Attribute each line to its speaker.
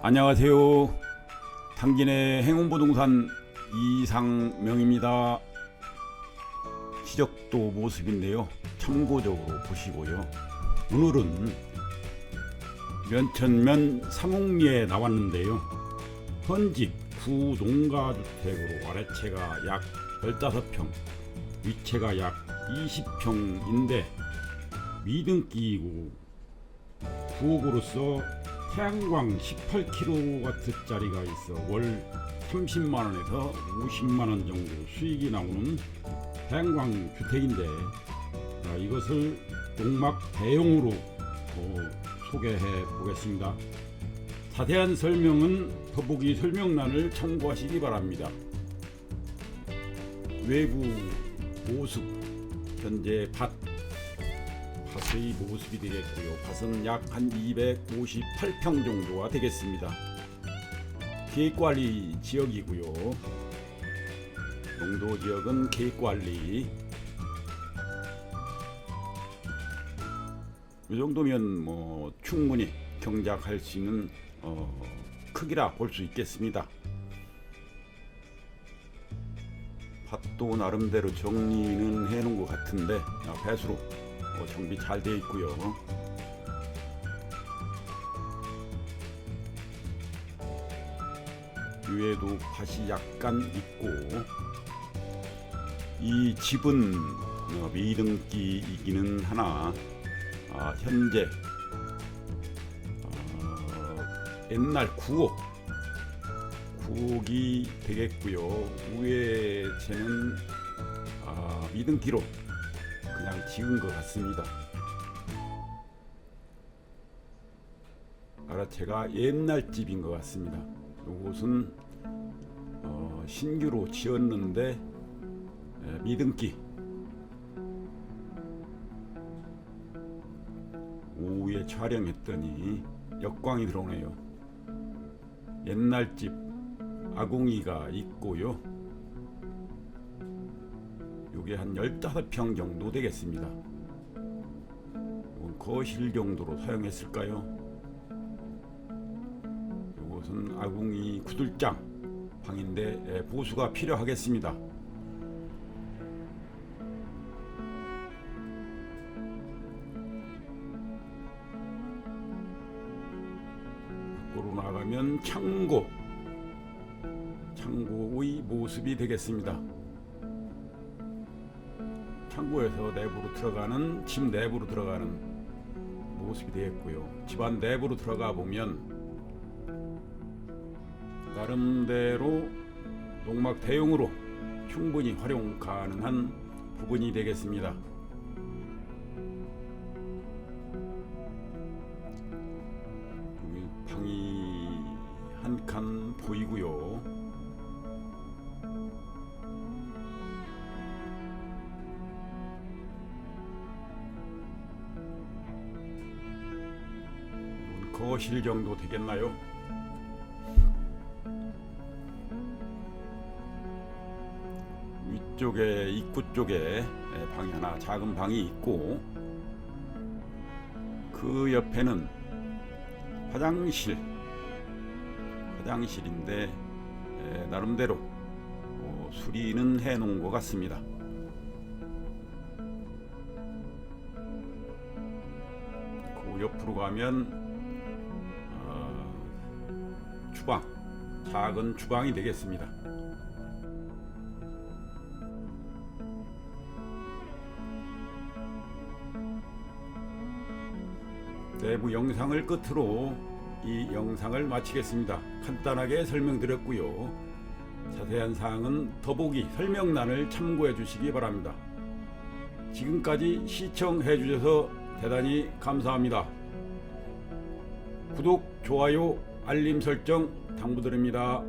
Speaker 1: 안녕하세요. 당진의 행운부동산 이상명입니다. 시적도 모습인데요. 참고적으로 보시고요. 오늘은 면천면 삼홍리에 나왔는데요. 현직 구농가주택으로 아래채가 약 15평, 위채가 약 20평인데 미등기이고 부엌으로서 태양광 18kW짜리가 있어 월 30만 원에서 50만 원 정도 수익이 나오는 태양광 주택인데 자, 이것을 농막 대용으로 어, 소개해 보겠습니다. 자세한 설명은 더보기 설명란을 참고하시기 바랍니다. 외부 모습 현재 밭 밭의 모습이 되겠고요. 밭은 약 한 258평 정도가 되겠습니다. 계획관리 지역이고요. 농도 지역은 계획관리. 이 정도면 뭐 충분히 경작할 수 있는 어, 크기라 볼 수 있겠습니다. 밭도 나름대로 정리는 해놓은 것 같은데 아, 배수로 어, 정비 잘 돼 있고요. 위에도 밭이 약간 있고 이 집은 어, 미등기이기는 하나 아, 현재 어, 옛날 구옥 구옥이 되겠고요. 위에 채는 아, 미등기로 그냥 지은 것 같습니다. 아라체가 옛날 집인 것 같습니다. 이곳은 어, 신규로 지었는데 에, 미등기 오후에 촬영했더니 역광이 들어오네요. 옛날 집 아궁이가 있고요. 요게 한 15평 정도 되겠습니다. 거실 정도로 사용했을까요? 요것은 아궁이 구들장 방인데 예, 보수가 필요하겠습니다. 밖으로 나가면 창고 창고의 모습이 되겠습니다. 창고에서 내부로 들어가는 집 내부로 들어가는 모습이 되겠고요. 집안 내부로 들어가 보면 나름대로 농막 대용으로 충분히 활용 가능한 부분이 되겠습니다. 여기 방이 한 칸 보이고요. 거실 정도 되겠나요? 위쪽에 입구 쪽에 예, 방이 하나 작은 방이 있고 그 옆에는 화장실 화장실인데 예, 나름대로 어, 수리는 해 놓은 것 같습니다. 그 옆으로 가면 주방 작은 주방이 되겠습니다. 내부 영상을 끝으로 이 영상을 마치겠습니다. 간단하게 설명드렸고요. 자세한 사항은 더보기 설명란을 참고해 주시기 바랍니다. 지금까지 시청해 주셔서 대단히 감사합니다. 구독, 좋아요, 알림 설정 당부드립니다.